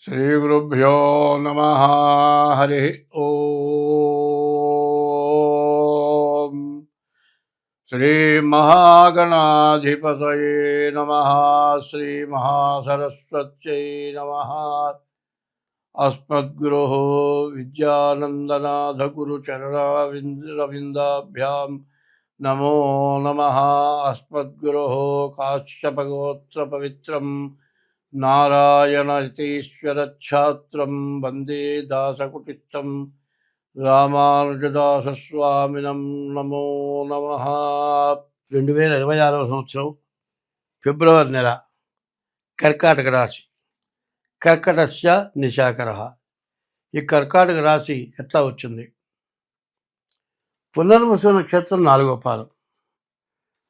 श्रीगुरुभ्यो नमः। हरिः ॐ श्रीमहागणाधिपतये नमः। श्रीमहासरस्वत्यै नमः। अस्मद्गुरोः विद्यानन्दनाथगुरुचरणाविन्द्रविन्दाभ्यां नमो नमः। अस्मद्गुरोः काश्यपगोत्रपवित्रम् నారాయణతీశ్వరఛాత్రం వందే దాసకుటిస్థం రామానుజదాసస్వామినం నమో నమ రెండు వేల ఇరవై ఆరవ సంవత్సరం ఫిబ్రవరి నెల కర్కాటక రాశి కర్కటస్య నిశాకర ఈ కర్కాటక రాశి ఎట్లా వచ్చింది? పునర్వసు నక్షత్రం నాలుగో పాదం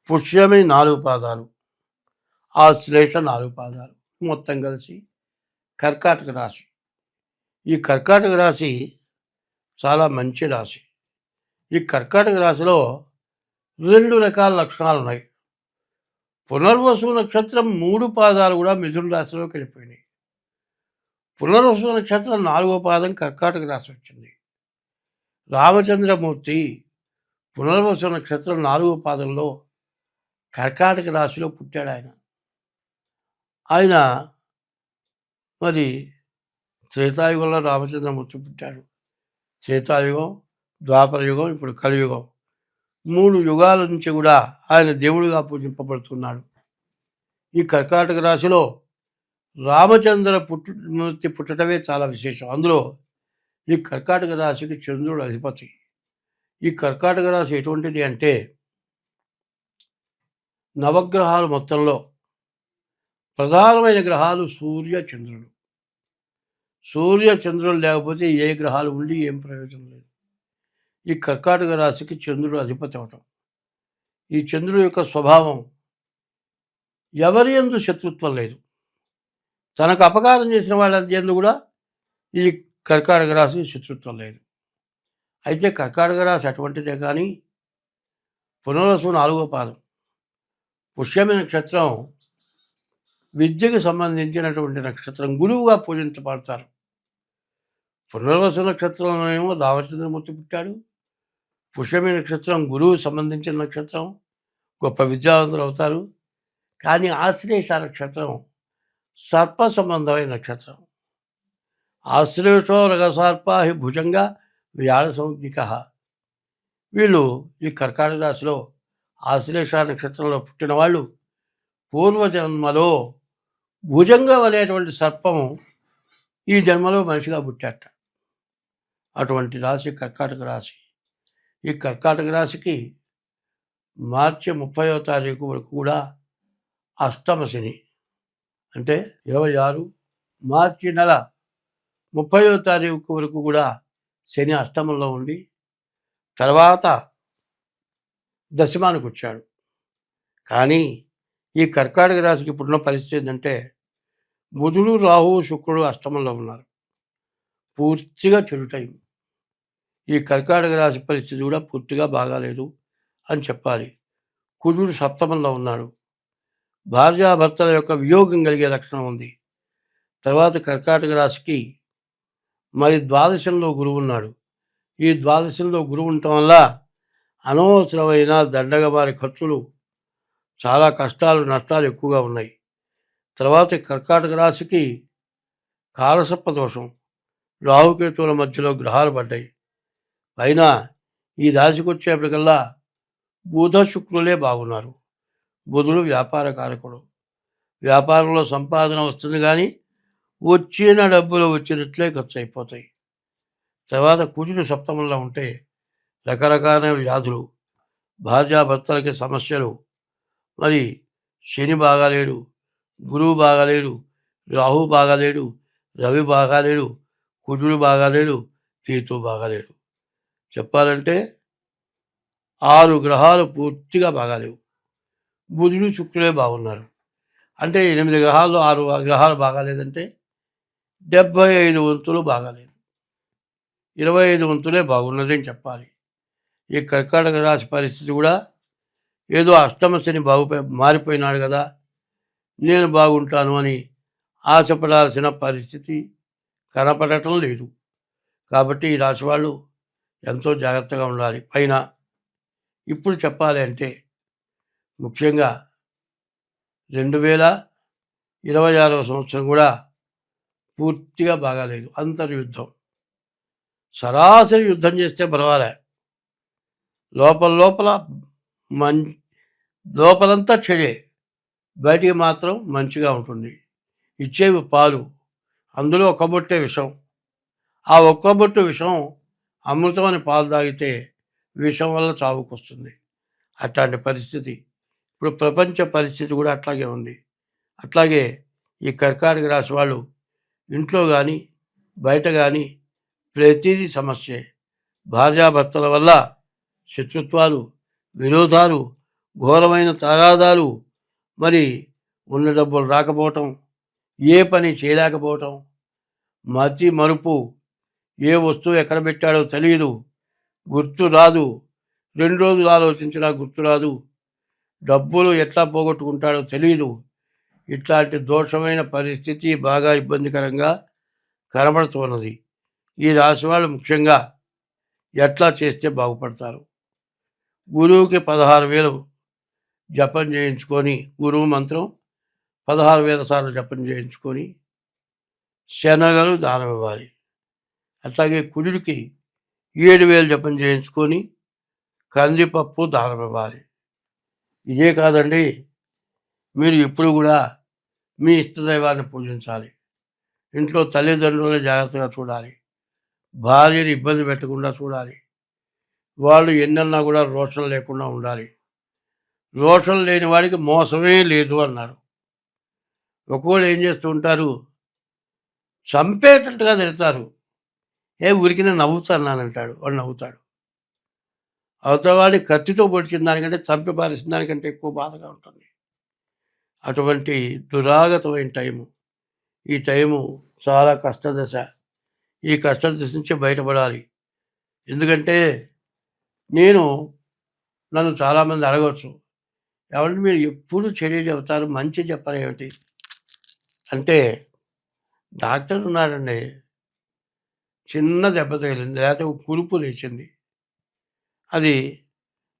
పుష్యమి నాలుగు పాదాలు ఆశ్లేష నాలుగు పాదాలు. మొత్తం కలిసి కర్కాటక రాశి. ఈ కర్కాటక రాశి చాలా మంచి రాశి. ఈ కర్కాటక రాశిలో రెండు రకాల లక్షణాలు ఉన్నాయి. పునర్వసు నక్షత్రం మూడు పాదాలు కూడా మిథున రాశిలోకి వెళ్ళిపోయినాయి పునర్వసు నక్షత్రం నాలుగో పాదం కర్కాటక రాశి వచ్చింది. రామచంద్రమూర్తి పునర్వసు నక్షత్రం నాలుగో పాదంలో కర్కాటక రాశిలో పుట్టాడు ఆయన. ఆయన మరి త్రేతాయుగంలో రామచంద్రమూర్తి పుట్టాడు. త్రేతాయుగం ద్వాపరయుగం ఇప్పుడు కలియుగం. మూడు యుగాల నుంచి కూడా ఆయన దేవుడిగా పూజింపబడుతున్నాడు. ఈ కర్కాటక రాశిలో రామచంద్ర పుట్టు మూర్తి పుట్టడమే చాలా విశేషం. అందులో ఈ కర్కాటక రాశికి చంద్రుడు అధిపతి. ఈ కర్కాటక రాశి ఎటువంటిది అంటే నవగ్రహాలు మొత్తంలో ప్రధానమైన గ్రహాలు సూర్య చంద్రుడు. సూర్య చంద్రుడు లేకపోతే ఏ గ్రహాలు ఉండి ఏం ప్రయోజనం లేదు. ఈ కర్కాటక రాశికి చంద్రుడు అధిపతి అవటం. ఈ చంద్రుడు యొక్క స్వభావం ఎవరి ఎందు శత్రుత్వం లేదు. తనకు అపకారం చేసిన వాళ్ళ ఎందు కూడా ఈ కర్కాటక రాశి శత్రుత్వం లేదు. అయితే కర్కాటక రాశి అటువంటిదే కానీ పునర్వసు నాలుగో పాదం. పుష్యమి నక్షత్రం విద్యకు సంబంధించినటువంటి నక్షత్రం గురువుగా పూజించబడతారు. పునర్వస నక్షత్రంలోనేమో రామచంద్రమూర్తి పుట్టాడు. పుష్యమి నక్షత్రం గురువు సంబంధించిన నక్షత్రం. గొప్ప విద్యావంతులు అవుతారు. కానీ ఆశ్లేష నక్షత్రం సర్ప సంబంధమైన నక్షత్రం. ఆశ్లేషో రగసర్ప హి భుజంగా వ్యాళ సంజ్ఞిక వీళ్ళు ఈ కర్కాటక రాశిలో ఆశ్లేష నక్షత్రంలో పుట్టిన వాళ్ళు పూర్వజన్మలో భుజంగం అనేటువంటి సర్పము ఈ జన్మలో మనిషిగా పుట్టాట అటువంటి రాశి కర్కాటక రాశి. ఈ కర్కాటక రాశికి మార్చి ముప్పయో తారీఖు వరకు కూడా అష్టమశని అంటే ఇరవై ఆరు మార్చి నెల ముప్పయో తారీఖు వరకు కూడా శని అష్టమంలో ఉండి తర్వాత దశమానికి వచ్చాడు. కానీ ఈ కర్కాటక రాశికి ఇప్పుడున్న పరిస్థితి ఏంటంటే బుధుడు రాహు శుక్రుడు అష్టమంలో ఉన్నారు. పూర్తిగా చెడు టైం ఈ కర్కాటక రాశి పరిస్థితి కూడా పూర్తిగా బాగాలేదు అని చెప్పాలి. కుజుడు సప్తమంలో ఉన్నాడు. భార్యాభర్తల యొక్క వియోగం కలిగే లక్షణం ఉంది. తర్వాత కర్కాటక రాశికి మరి ద్వాదశంలో గురువు ఉన్నాడు. ఈ ద్వాదశంలో గురువు ఉండటం వల్ల అనవసరమైన దండగబారి ఖర్చులు చాలా కష్టాలు నష్టాలు ఎక్కువగా ఉన్నాయి. తర్వాత కర్కాటక రాశికి కాలసప్ప దోషం రాహుకేతువుల మధ్యలో గ్రహాలు పడ్డాయి. పైన ఈ రాశికి వచ్చేప్పటికల్లా బుధ శుక్రులే బాగున్నారు. బుధుడు వ్యాపార కారకుడు. వ్యాపారంలో సంపాదన వస్తుంది కానీ వచ్చిన డబ్బులు వచ్చినట్లే ఖర్చు అయిపోతాయి తర్వాత కుజుడు సప్తమంలో ఉంటే రకరకాల వ్యాధులు భార్యాభర్తలకి సమస్యలు మరి శని బాగాలేడు గురువు బాగాలేడు రాహు బాగాలేడు రవి బాగాలేడు కుజుడు బాగాలేడు కేతు బాగాలేడు. చెప్పాలంటే ఆరు గ్రహాలు పూర్తిగా బాగాలేవు. బుధుడు శుక్రుడే బాగున్నారు. అంటే ఎనిమిది గ్రహాలు ఆరు గ్రహాలు బాగాలేదంటే డెబ్భై ఐదు వంతులు బాగాలేదు. ఇరవై ఐదు వంతులే బాగున్నదని చెప్పాలి. ఈ కర్కాటక రాశి పరిస్థితి కూడా ఏదో అష్టమశని బాగుపోయి మారిపోయినాడు కదా నేను బాగుంటాను అని ఆశపడాల్సిన పరిస్థితి కనపడటం లేదు. కాబట్టి ఈ రాశి వాళ్ళు ఎంతో జాగ్రత్తగా ఉండాలి. పైన ఇప్పుడు చెప్పాలి అంటే ముఖ్యంగా రెండు వేల ఇరవై ఆరవ సంవత్సరం కూడా పూర్తిగా బాగాలేదు. అంతర్యుద్ధం సరాసరి యుద్ధం చేస్తే పర్వాలే. లోపల లోపల మం లోపలంతా చెడే. బయటికి మాత్రం మంచిగా ఉంటుంది. ఇచ్చేవి పాలు. అందులో ఒక్క బొట్టే విషం. ఆ ఒక్క బొట్టు విషం అమృతం అని పాలు తాగితే విషం వల్ల చావుకొస్తుంది. అట్లాంటి పరిస్థితి. ఇప్పుడు ప్రపంచ పరిస్థితి కూడా అట్లాగే ఉంది. అట్లాగే ఈ కర్కాటక రాశి వాళ్ళు ఇంట్లో కానీ బయట కానీ ప్రతిదీ సమస్యే. భార్యాభర్తల వల్ల శత్రుత్వాలు విరోధాలు ఘోరమైన తగాదాలు. మరి ఉన్న డబ్బులు రాకపోవటం ఏ పని చేయలేకపోవటం మతి మరుపు ఏ వస్తువు ఎక్కడ పెట్టాడో తెలియదు గుర్తు రాదు. రెండు రోజులు ఆలోచించినా గుర్తు రాదు. డబ్బులు ఎట్లా పోగొట్టుకుంటాడో తెలియదు. ఇట్లాంటి దోషమైన పరిస్థితి బాగా ఇబ్బందికరంగా కనబడుతున్నది. ఈ రాశి వాళ్ళు ముఖ్యంగా ఎట్లా చేస్తే బాగుపడతారు? గురువుకి పదహారు వేలు జపం చేయించుకొని గురువు మంత్రం పదహారు వేల సార్లు జపం చేయించుకొని శనగలు దానమివ్వాలి అట్లాగే కుడికి ఏడు వేలు జపం చేయించుకొని కందిపప్పు దానమివ్వాలి ఇదే కాదండి మీరు ఎప్పుడు కూడా మీ ఇష్టదైవాన్ని పూజించాలి. ఇంట్లో తల్లిదండ్రులను జాగ్రత్తగా చూడాలి. భార్యని ఇబ్బంది పెట్టకుండా చూడాలి. వాళ్ళు ఎన్నన్నా కూడా రోషం లేకుండా ఉండాలి. రోషం లేని వాడికి మోసమే లేదు అన్నారు. ఒకవేళ ఏం చేస్తూ ఉంటారు? చంపేటట్టుగా తిడతారు. ఏ ఊరికి నేను నవ్వుతానంటాడు వాడు నవ్వుతాడు. అవతల వాడి కత్తితో పొడిచిన దానికంటే చంపి పారేసిన దానికంటే ఎక్కువ బాధగా ఉంటుంది. అటువంటి దురాగతమైన టైము. ఈ టైము చాలా కష్టదశ. ఈ కష్టదశ నుంచి బయటపడాలి. ఎందుకంటే నేను నన్ను చాలామంది అడగవచ్చు ఎవరిని మీరు ఎప్పుడు చెడు చెబుతారు మంచి చెప్పరు ఏమిటి? అంటే డాక్టర్ ఉన్నాడండి. చిన్న దెబ్బ తగిలింది లేకపోతే కురుపు లేచింది. అది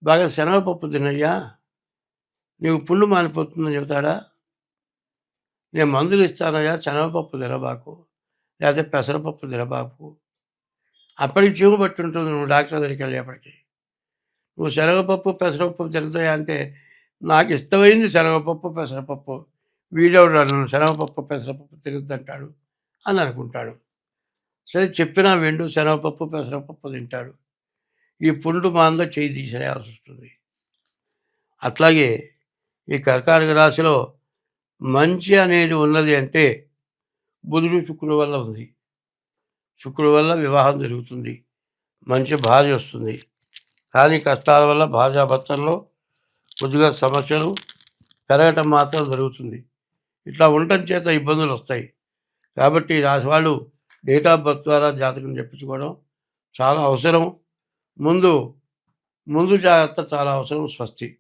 బాగా శనగపప్పు తినయ్యా నీకు పుండు మానిపోతుందని చెబుతాడా? నేను మందులు ఇస్తానయ్యా శనగపప్పు తినబాకు లేకపోతే పెసరపప్పు తినబాకు అప్పటికి చీము పట్టి ఉంటుంది నువ్వు డాక్టర్ దగ్గరికి వెళ్ళేప్పటికి. నువ్వు శనగపప్పు పెసరపప్పు తినతాయా అంటే నాకు ఇష్టమైంది శనగపప్పు పెసరపప్పు. వీడెవడు నన్ను శనగపప్పు పెసరపప్పు తిరుగుతుంటాడు అని అనుకుంటాడు. సరే చెప్పినా వెండు శనగపప్పు పెసరపప్పు తింటాడు. ఈ పుండు మాందో చేయి తీసేయాల్సి వస్తుంది. అట్లాగే ఈ కర్కాటక రాశిలో మంచి అనేది ఉన్నది అంటే బుధుడు శుక్రుడు వల్ల ఉంది. శుక్రుడు వల్ల వివాహం జరుగుతుంది. మంచి భార్య వస్తుంది. కానీ కష్టాల వల్ల భార్యాభర్తల్లో కొద్దిగా సమస్యలు పెరగటం మాత్రం జరుగుతుంది. ఇట్లా ఉండటం చేత ఇబ్బందులు వస్తాయి. కాబట్టి రాసి వాళ్ళు డేట్ ఆఫ్ బర్త్ ద్వారా జాతకం చెప్పించుకోవడం చాలా అవసరం. ముందు ముందు జాగ్రత్త చాలా అవసరం స్వస్తి.